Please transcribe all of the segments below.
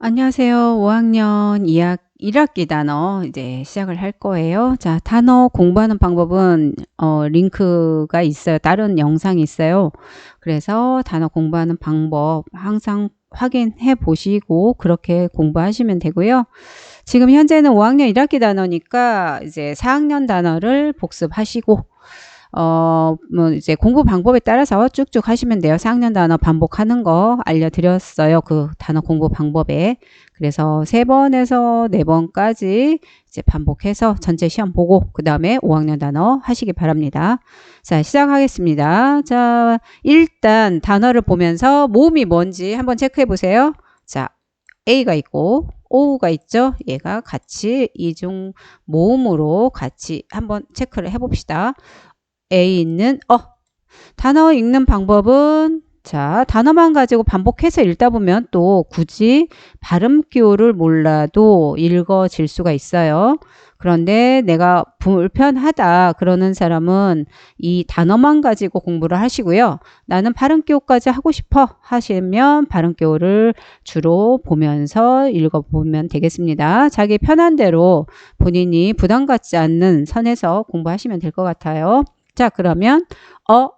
안녕하세요. 5학년 2학 1학기 단어 이제 시작을 할 거예요. 자, 단어 공부하는 방법은 어, 링크가 있어요. 다른 영상이 있어요. 그래서 단어 공부하는 방법 항상 확인해 보시고 그렇게 공부하시면 되고요. 지금 현재는 5학년 1학기 단어니까 이제 4학년 단어를 복습하시고 어, 뭐 이제 공부 방법에 따라서 쭉쭉 하시면 돼요. 4학년 단어 반복하는 거 알려드렸어요. 그 단어 공부 방법에. 그래서 세 번에서 네 번까지 이제 반복해서 전체 시험 보고 그 다음에 5학년 단어 하시기 바랍니다. 자, 시작하겠습니다. 자, 일단 단어를 보면서 모음이 뭔지 한번 체크해 보세요. 자, A가 있고 O가 있죠. 얘가 같이 이중 모음으로 같이 한번 체크를 해봅시다. A 있는 어 단어 읽는 방법은 자 단어만 가지고 반복해서 읽다 보면 또 굳이 발음 기호를 몰라도 읽어질 수가 있어요. 그런데 내가 불편하다 그러는 사람은 이 단어만 가지고 공부를 하시고요. 나는 발음 기호까지 하고 싶어 하시면 발음 기호를 주로 보면서 읽어보면 되겠습니다. 자기 편한 대로 본인이 부담 갖지 않는 선에서 공부하시면 될 것 같아요. 자, 그러면 어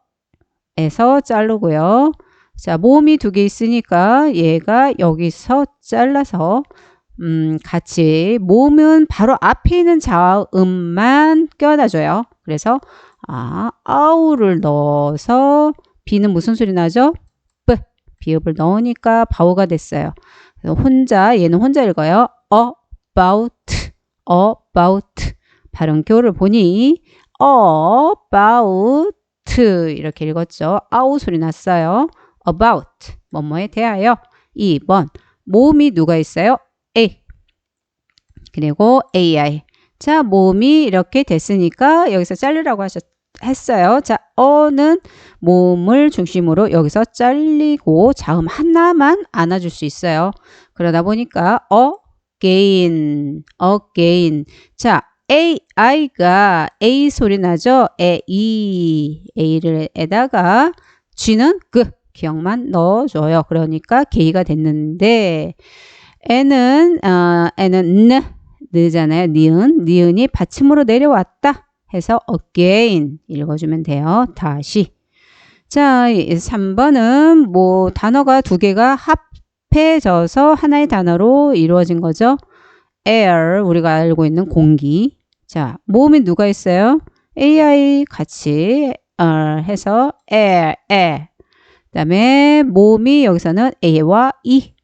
에서 자르고요. 자, 모음이 두 개 있으니까 얘가 여기서 잘라서 음, 같이 모음은 바로 앞에 있는 자음만 껴놔줘요. 그래서 아, 아우를 넣어서 비는 무슨 소리 나죠? 뿌 비읍을 넣으니까 바우가 됐어요. 혼자 얘는 혼자 읽어요. about about 발음 교를 보니 about 이렇게 읽었죠. 아우 소리 났어요. about 뭐뭐에 대하여 2번 모음이 누가 있어요? A 그리고 AI 자 모음이 이렇게 됐으니까 여기서 자르라고 하셨 했어요. 자, 어는 모음을 중심으로 여기서 잘리고 자음 하나만 안아줄 수 있어요. 그러다 보니까 again, again. 자, AI가 A 소리 나죠? A, E, A를 에다가 G는 그 기억만 넣어줘요. 그러니까 게이가 됐는데 N은 어, N은 N, 느잖아요. 니은, 니은이 받침으로 내려왔다 해서 again 읽어주면 돼요. 다시. 자, 3번은 뭐 단어가 두 개가 합해져서 하나의 단어로 이루어진 거죠. air 우리가 알고 있는 공기 자, 모음이 누가 있어요? AI 같이 어, 해서 air, air. 그 다음에 모음이 여기서는 a와 e.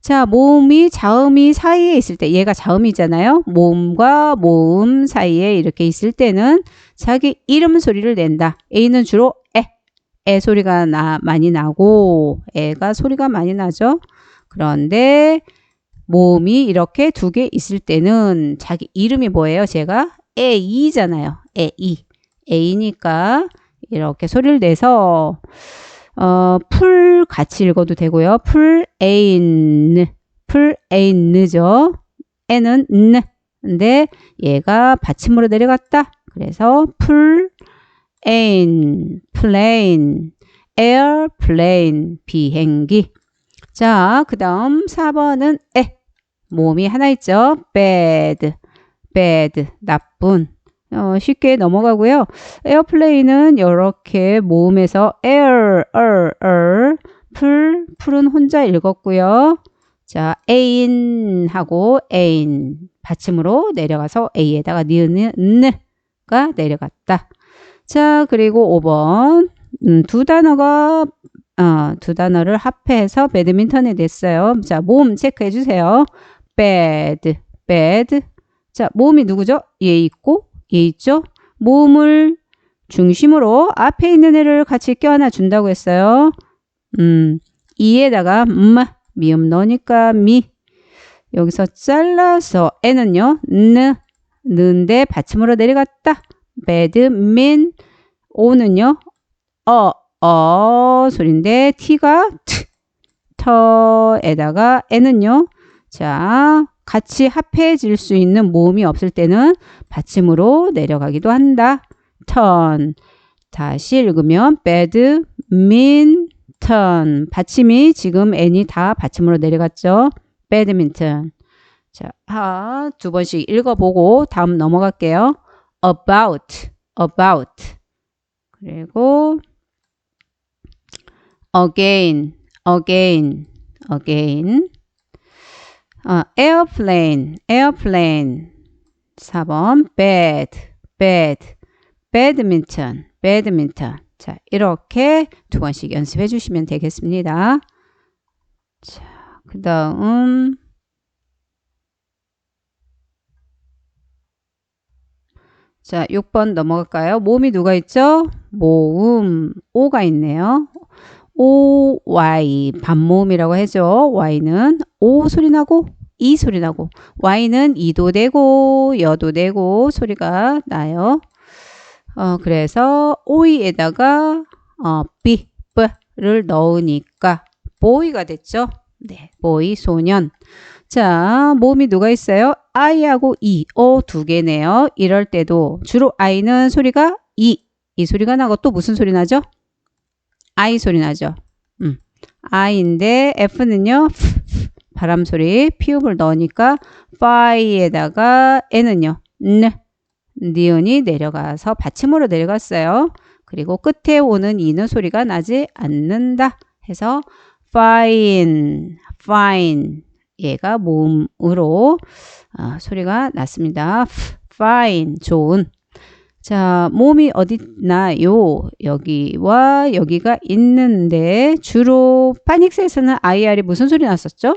자, 모음이 자음이 사이에 있을 때 얘가 자음이잖아요. 모음과 모음 사이에 이렇게 있을 때는 자기 이름 소리를 낸다. a는 주로 에, 에 소리가 나 많이 나고 에가 소리가 많이 나죠. 그런데 모음이 이렇게 두 개 있을 때는 자기 이름이 뭐예요? 제가 A잖아요. A. A니까 이렇게 소리를 내서 어, 풀 같이 읽어도 되고요. 풀 에인, 풀 에인느죠. N은 N. 근데 얘가 받침으로 내려갔다. 그래서 풀 에인, 플레인, 에어플레인, 비행기. 자, 그 다음 4번은 에. 모음이 하나 있죠. bad, bad, 나쁜. 어, 쉽게 넘어가고요. 에어플레인은 이렇게 모음에서 air, er, er, 풀, 풀은 혼자 읽었고요. 자, ain 하고 ain 받침으로 내려가서 a에다가 니은은 n가 내려갔다. 자, 그리고 5번 음, 두 단어가 어, 두 단어를 합해서 배드민턴이 됐어요. 자, 모음 체크해 주세요. Bad, bad. 자, 모음이 누구죠? 얘 있고, 얘 있죠? 모음을 중심으로 앞에 있는 애를 같이 껴안아 준다고 했어요. 음, 이에다가 음, 미음 넣으니까 미. 여기서 잘라서 애는요, 느, 는데 받침으로 내려갔다. 배드민, 오는요, 어, 어 소리인데 t가 트, 터에다가 애는요, 자, 같이 합해질 수 있는 모음이 없을 때는 받침으로 내려가기도 한다. turn. 다시 읽으면 bad, mean, turn. 받침이 지금 n이 다 받침으로 내려갔죠. badminton. 자, 하, 두 번씩 읽어보고 다음 넘어갈게요. about, about. 그리고 again, again, again. 어, airplane, airplane. 4번 bed, bed, badminton, badminton. 자, 이렇게 두 번씩 연습해 주시면 되겠습니다. 자, 그 다음 자, 6번 넘어갈까요? 모음이 누가 있죠? 모음, 오가 있네요. O, Y, 반모음이라고 하죠. Y는 O 소리 나고 이 소리 나고 Y는 이도 되고 여도 되고 소리가 나요. 어, 그래서 오이에다가 어, B, B를 넣으니까 보이가 됐죠. 네, 보이, 소년. 자, 모음이 누가 있어요? I하고 E, O 두 개네요. 이럴 때도 주로 I는 소리가 이, 이 소리가 나고 또 무슨 소리 나죠? I 소리 나죠. 음, I인데 F는요, 바람 소리, 피읍을 넣으니까 파이에다가 N은요, N, 니은이 내려가서 받침으로 내려갔어요. 그리고 끝에 오는 이는 소리가 나지 않는다 해서 fine, fine 얘가 모음으로 어, 소리가 났습니다. fine, 좋은. 자, 모음이 어디 있나요? 여기와 여기가 있는데 주로 파닉스에서는 IR이 무슨 소리 났었죠?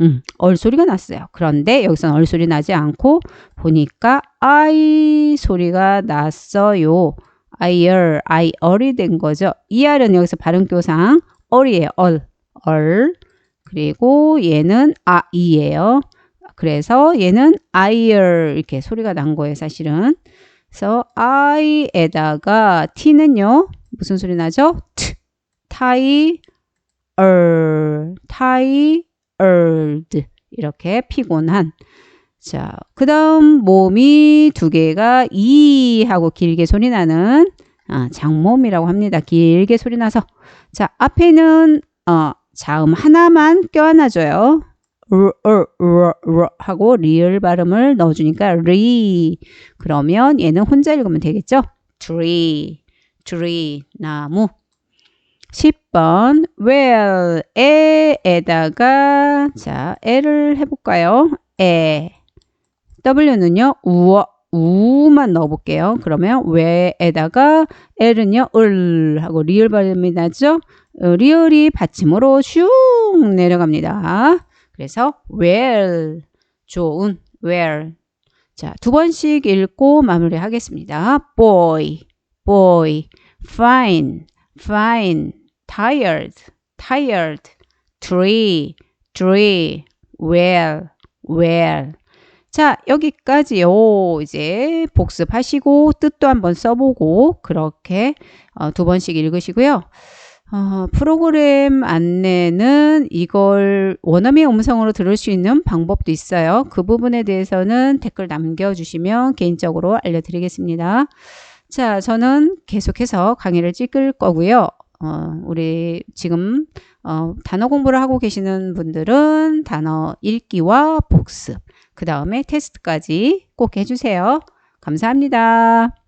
음, 얼 소리가 났어요. 그런데 여기서는 얼 소리 나지 않고 보니까 I 소리가 났어요. IR, IR이 된 거죠. ER은 여기서 발음교상 얼이에요. 얼, 얼. 그리고 얘는 아, 이예요. 그래서 얘는 IR 이렇게 소리가 난 거예요, 사실은. 그래서 I에다가 T는요, 무슨 소리 나죠? T, 타이, 얼, 타이, earned 이렇게 피곤한 자, 그 다음 모음이 두 개가 이 하고 길게 소리 나는 아, 장모음이라고 합니다. 길게 소리 나서 자 앞에는 어, 자음 하나만 껴안아줘요. 하고 리을 발음을 넣어주니까 리 그러면 얘는 혼자 읽으면 되겠죠? tree 나무 10번 well 에에다가 자 에를 해볼까요? 에 W는요 우어 우만 넣어볼게요. 그러면 왜에다가 L은요 을 하고 리을 발음이 나죠. 어, 리을이 받침으로 슝 내려갑니다. 그래서 well 좋은 well 자두 번씩 읽고 마무리하겠습니다. boy boy fine fine tired, tired, tree, tree, well, well. 자, 여기까지요. 이제 복습하시고 뜻도 한번 써보고 그렇게 어, 두 번씩 읽으시고요. 어, 프로그램 안내는 이걸 원어민 음성으로 들을 수 있는 방법도 있어요. 그 부분에 대해서는 댓글 남겨주시면 개인적으로 알려드리겠습니다. 자, 저는 계속해서 강의를 찍을 거고요. 어, 우리 지금 어, 단어 공부를 하고 계시는 분들은 단어 읽기와 복습, 그 다음에 테스트까지 꼭 해주세요. 감사합니다.